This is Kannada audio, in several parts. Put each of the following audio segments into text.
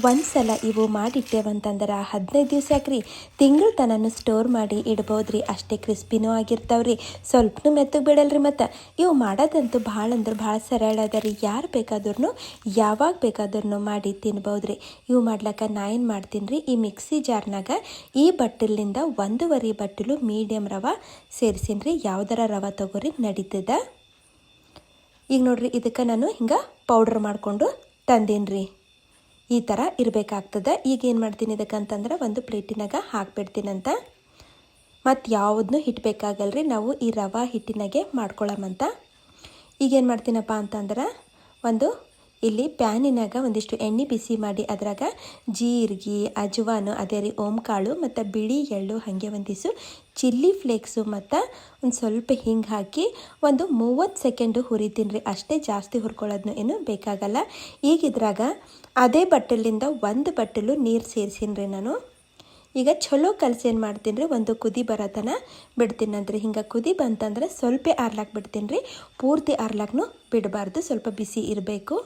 ಒಂದು ಸಲ ಇವು ಮಾಡಿಟ್ಟೇವಂತಂದ್ರೆ ಹದಿನೈದು ದಿವಸ ಯಾಕ್ರಿ ತಿಂಗಳು ತನನು ಸ್ಟೋರ್ ಮಾಡಿ ಇಡ್ಬೋದ್ರಿ. ಅಷ್ಟೇ ಕ್ರಿಸ್ಪಿನೂ ಆಗಿರ್ತಾವ್ರಿ. ಸ್ವಲ್ಪನೂ ಮೆತ್ತಗೆ ಬಿಡಲ್ರಿ ಮತ್ತು. ಇವು ಮಾಡೋದಂತೂ ಭಾಳ ಅಂದ್ರೆ ಭಾಳ ಸರಳ ಅದ ರೀ ಯಾರು ಬೇಕಾದ್ರೂ ಯಾವಾಗ ಬೇಕಾದ್ರೂ ಮಾಡಿ ತಿನ್ಬೋದ್ರಿ. ಇವು ಮಾಡ್ಲಕ್ಕ ನಾ ಏನು ಮಾಡ್ತೀನಿ ಈ ಮಿಕ್ಸಿ ಜಾರ್ನಾಗ ಈ ಬಟ್ಟಲಿಂದ ಒಂದೂವರೆ ಬಟ್ಟಲು ಮೀಡಿಯಮ್ ರವೆ ಸೇರಿಸೀನಿ ರೀ ಯಾವ್ದಾರ ರವೆ ತಗೋರಿ ನಡೀತದ. ಈಗ ನೋಡ್ರಿ, ಇದಕ್ಕೆ ನಾನು ಹಿಂಗೆ ಪೌಡ್ರ್ ಮಾಡಿಕೊಂಡು ತಂದೀನಿ ರೀ ಈ ಥರ ಇರಬೇಕಾಗ್ತದೆ. ಈಗ ಏನು ಮಾಡ್ತೀನಿ ಇದಕ್ಕಂತಂದ್ರೆ ಒಂದು ಪ್ಲೇಟಿನಾಗ ಹಾಕ್ಬಿಡ್ತೀನಂತ. ಮತ್ತು ಯಾವುದನ್ನೂ ಹಿಟ್ಟು ಬೇಕಾಗಲ್ರಿ ನಾವು ಈ ರವೆ ಹಿಟ್ಟಿನಾಗೆ ಮಾಡ್ಕೊಳ್ಳೋಮಂತ ಈಗೇನು ಮಾಡ್ತೀನಪ್ಪ ಅಂತಂದ್ರೆ ಒಂದು ಇಲ್ಲಿ ಪ್ಯಾನಿನಾಗ ಒಂದಿಷ್ಟು ಎಣ್ಣೆ ಬಿಸಿ ಮಾಡಿ ಅದ್ರಾಗ ಜೀರಿಗೆ, ಅಜ್ವಾನು, ಅದೇ ರೀ ಓಂಕಾಳು ಮತ್ತು ಬಿಳಿ ಎಳ್ಳು ಹಾಗೆ ಒಂದಿಸು. ಚಿಲ್ಲಿ ಫ್ಲೇಕ್ಸು ಮತ್ತು ಒಂದು ಸ್ವಲ್ಪ ಹಿಂಗೆ ಹಾಕಿ ಒಂದು ಮೂವತ್ತು ಸೆಕೆಂಡು ಹುರಿತೀನಿ ರೀ. ಅಷ್ಟೇ ಜಾಸ್ತಿ ಹುರ್ಕೊಳ್ಳೋದನ್ನು ಏನು ಬೇಕಾಗಲ್ಲ. ಈಗ ಇದ್ರಾಗ ಅದೇ ಬಟ್ಟಲಿಂದ ಒಂದು ಬಟ್ಟಲು ನೀರು ಸೇರಿಸೀನಿ ರೀ ನಾನು. ಈಗ ಚಲೋ ಕಲಸಿ ಏನು ಮಾಡ್ತೀನಿ ರೀ, ಒಂದು ಕುದಿ ಬರೋತನ ಬಿಡ್ತೀನಿ ಅಂದ್ರೆ. ಹಿಂಗೆ ಕುದಿ ಬಂತಂದ್ರೆ ಸ್ವಲ್ಪ ಆರ್ಲಾಕ್ ಬಿಡ್ತೀನಿ ರೀ. ಪೂರ್ತಿ ಆರ್ಲಾಕ್ನು ಬಿಡಬಾರ್ದು, ಸ್ವಲ್ಪ ಬಿಸಿ ಇರಬೇಕು.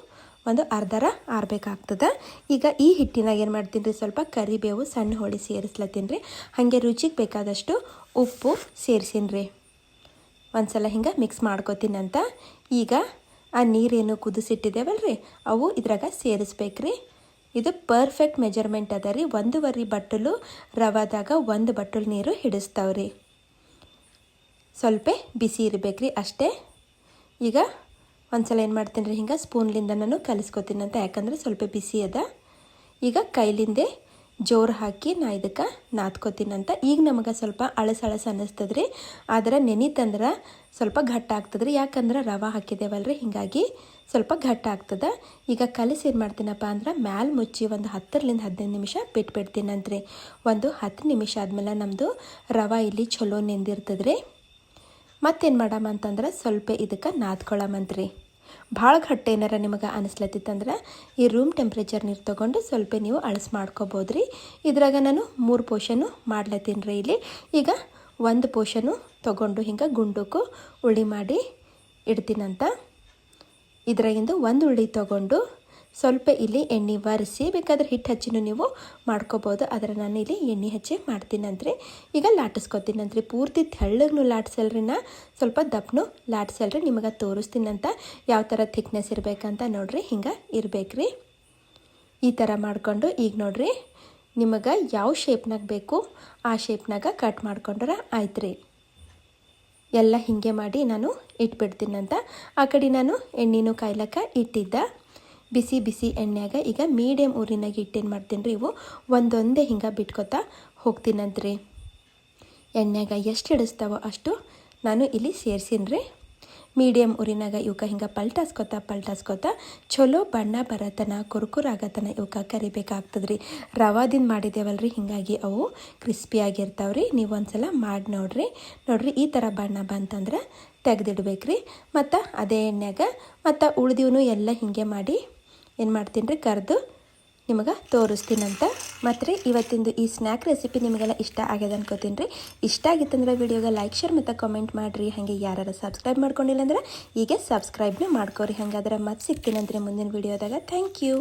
ಒಂದು ಅರ್ಧರ ಆರ್ಬೇಕಾಗ್ತದೆ. ಈಗ ಈ ಹಿಟ್ಟಿನಾಗ ಏನು ಮಾಡ್ತೀನಿ ರೀ, ಸ್ವಲ್ಪ ಕರಿಬೇವು ಸಣ್ಣ ಹೋಳಿ ಸೇರಿಸ್ಲತ್ತೀನಿ ರೀ. ಹಾಗೆ ರುಚಿಗೆ ಬೇಕಾದಷ್ಟು ಉಪ್ಪು ಸೇರಿಸೀನಿ ರೀ. ಒಂದು ಸಲ ಹಿಂಗೆ ಮಿಕ್ಸ್ ಮಾಡ್ಕೋತೀನಂತ ಈಗ ಆ ನೀರೇನು ಕುದಿಸಿಟ್ಟಿದ್ದೇವಲ್ಲ ರೀ, ಅವು ಇದ್ರಾಗ ಸೇರಿಸ್ಬೇಕ್ರಿ ಇದು ಪರ್ಫೆಕ್ಟ್ ಮೆಜರ್ಮೆಂಟ್ ಅದ ರೀ, ಒಂದೂವರೆ ಬಟ್ಟಲು ರವಾದಾಗ ಒಂದು ಬಟ್ಟಲು ನೀರು ಹಿಡಿಸ್ತಾವ್ರಿ ಸ್ವಲ್ಪ ಬಿಸಿ ಇರಬೇಕ್ರಿ ಅಷ್ಟೇ. ಈಗ ಒಂದ್ಸಲ ಏನು ಮಾಡ್ತೀನಿ ರೀ, ಹಿಂಗೆ ಸ್ಪೂನ್ಲಿಂದ ನಾನು ಕಲಿಸ್ಕೊತೀನಂತ ಯಾಕಂದ್ರೆ ಸ್ವಲ್ಪ ಬಿಸಿ ಅದ. ಈಗ ಕೈಲಿಂದೆ ಜೋರು ಹಾಕಿ ನಾ ಇದಕ್ಕೆ ನಾದ್ಕೋತೀನಂತ ಈಗ ನಮಗೆ ಸ್ವಲ್ಪ ಅಳಸ ಅಳಸ ಅನ್ನಿಸ್ತದೆ ರೀ ಆದ್ರೆ ನೆನಿತಂದ್ರೆ ಸ್ವಲ್ಪ ಘಟ್ಟ ಆಗ್ತದೆ ರೀ ಯಾಕಂದ್ರೆ ರವೆ ಹಾಕಿದ್ದೇವಲ್ರಿ ಹೀಗಾಗಿ ಸ್ವಲ್ಪ ಘಟ್ಟ ಆಗ್ತದೆ. ಈಗ ಕಲಿಸಿ ಏನು ಮಾಡ್ತೀನಪ್ಪ ಅಂದ್ರೆ, ಮ್ಯಾಲ ಮುಚ್ಚಿ ಒಂದು ಹತ್ತರಿಂದ ಹದಿನೈದು ನಿಮಿಷ ಬಿಟ್ಬಿಡ್ತೀನಂತ್ರಿ. ಒಂದು ಹತ್ತು ನಿಮಿಷ ಆದಮೇಲೆ ನಮ್ಮದು ರವೆ ಇಲ್ಲಿ ಚಲೋ ನೆಂದಿರ್ತದೆ ರೀ ಮತ್ತೇನು ಮಾಡಮ್ಮ ಅಂತಂದ್ರೆ ಸ್ವಲ್ಪ ಇದಕ್ಕೆ ನಾದ್ಕೊಳ್ಳಮಂತ್ರಿ ಭಾಳ ಘಟ್ಟ ಏನಾರ ನಿಮಗೆ ಅನಿಸ್ಲತ್ತಿತ್ತಂದ್ರೆ ಈ ರೂಮ್ ಟೆಂಪ್ರೇಚರ್ ನೀರು ತೊಗೊಂಡು ಸ್ವಲ್ಪ ನೀವು ಅಳಸ್ ಮಾಡ್ಕೋಬೋದು ರೀ ಇದ್ರಾಗ ನಾನು ಮೂರು ಪೋಷನು ಮಾಡ್ಲತ್ತೀನಿ ರೀ ಇಲ್ಲಿ. ಈಗ ಒಂದು ಪೋಷನು ತೊಗೊಂಡು ಹಿಂಗೆ ಗುಂಡುಕು ಉಳ್ಳಿ ಮಾಡಿ ಇಡ್ತೀನಂತ. ಇದ್ರಾಗಿಂದು ಒಂದು ಉಳ್ಳಿ ತೊಗೊಂಡು ಸ್ವಲ್ಪ ಇಲ್ಲಿ ಎಣ್ಣೆ ಒರೆಸಿ ಬೇಕಾದ್ರೆ ಹಿಟ್ಟು ಹಚ್ಚಿನೂ ನೀವು ಮಾಡ್ಕೋಬೋದು. ಆದರೆ ನಾನು ಇಲ್ಲಿ ಎಣ್ಣೆ ಹಚ್ಚಿ ಮಾಡ್ತೀನಂತ್ರಿ. ಈಗ ಲಾಟಿಸ್ಕೊತೀನಂತ್ರಿ ಪೂರ್ತಿ ತೆಳ್ಳಗೂ ಲಾಟ್ಸಲ್ರಿ ಸ್ವಲ್ಪ ದಪ್ಪನು ಲಾಟ್ಸಲ್ರಿ ನಿಮಗೆ ತೋರಿಸ್ತೀನಂತ. ಯಾವ ಥರ ಥಿಕ್ನೆಸ್ ಇರಬೇಕಂತ ನೋಡಿರಿ, ಹಿಂಗೆ ಇರಬೇಕ್ರಿ. ಈ ಥರ ಮಾಡಿಕೊಂಡು ಈಗ ನೋಡಿರಿ, ನಿಮಗೆ ಯಾವ ಶೇಪ್ನಾಗ ಬೇಕು, ಆ ಶೇಪ್ನಾಗ ಕಟ್ ಮಾಡ್ಕೊಂಡ್ರೆ ಆಯ್ತು ರೀ ಎಲ್ಲ ಹೀಗೆ ಮಾಡಿ ನಾನು ಇಟ್ಬಿಡ್ತೀನಂತ. ಆ ಕಡೆ ನಾನು ಎಣ್ಣೆನೂ ಕಾಯ್ಲಕ್ಕ ಇಟ್ಟಿದ್ದ. ಬಿಸಿ ಬಿಸಿ ಎಣ್ಣೆಯಾಗ ಈಗ ಮೀಡಿಯಮ್ ಊರಿನಾಗೆ ಇಟ್ಟೇನು ಮಾಡ್ತೀನಿ ರೀ ಇವು. ಒಂದೊಂದೇ ಹಿಂಗೆ ಬಿಟ್ಕೊತಾ ಹೋಗ್ತೀನಂತ್ರಿ. ಎಣ್ಣೆಯಾಗ ಎಷ್ಟು ಹಿಡಿಸ್ತಾವೋ ಅಷ್ಟು ನಾನು ಇಲ್ಲಿ ಸೇರ್ಸೀನಿ ರೀ. ಮೀಡಿಯಮ್ ಊರಿನಾಗ ಇವಕ್ಕ ಹಿಂಗೆ ಪಲ್ಟಾಸ್ಕೊತಾ ಪಲ್ಟಾಸ್ಕೊತಾ ಚಲೋ ಬಣ್ಣ ಬರತನ, ಕುರ್ಕುರ್ ಆಗತನ ಇವಕ್ಕೆ ಕರಿಬೇಕಾಗ್ತದೆ ರೀ ರವಾದಿಂದ ರೀ ಹೀಗಾಗಿ ಅವು ಕ್ರಿಸ್ಪಿಯಾಗಿರ್ತಾವೆ ರೀ. ನೀವು ಒಂದ್ಸಲ ಮಾಡಿ ನೋಡ್ರಿ. ನೋಡ್ರಿ ಈ ಥರ ಬಣ್ಣ ಬಂತಂದ್ರೆ ತೆಗೆದಿಡ್ಬೇಕ್ರಿ. ಮತ್ತು ಅದೇ ಎಣ್ಣೆಗ ಮತ್ತು ಉಳ್ದಿವನು ಎಲ್ಲ ಹಿಂಗೆ ಮಾಡಿ ಏನು ಮಾಡ್ತೀನಿ ರೀ, ಕರೆದು ನಿಮಗೆ ತೋರಿಸ್ತೀನಂತ. ಮತ್ತು ಇವತ್ತಿಂದು ಈ ಸ್ನ್ಯಾಕ್ ರೆಸಿಪಿ ನಿಮಗೆಲ್ಲ ಇಷ್ಟ ಆಗ್ಯದ ಅನ್ಕೋತೀನಿ ರೀ. ಇಷ್ಟ ಆಗಿತ್ತಂದ್ರೆ ವೀಡಿಯೋಗೆ ಲೈಕ್ ಶೇರ್ ಮತ್ತು ಕಮೆಂಟ್ ಮಾಡಿರಿ. ಹಾಗೆ ಯಾರು ಸಬ್ಸ್ಕ್ರೈಬ್ ಮಾಡ್ಕೊಂಡಿಲ್ಲ ಅಂದ್ರೆ ಹೀಗೆ ಸಬ್ಸ್ಕ್ರೈಬ್ನೂ ಮಾಡ್ಕೋರಿ. ಹಾಗಾದ್ರೆ ಮತ್ತೆ ಸಿಗ್ತೀನಂದ್ರೆ ಮುಂದಿನ ವಿಡಿಯೋದಾಗ ಥ್ಯಾಂಕ್ ಯು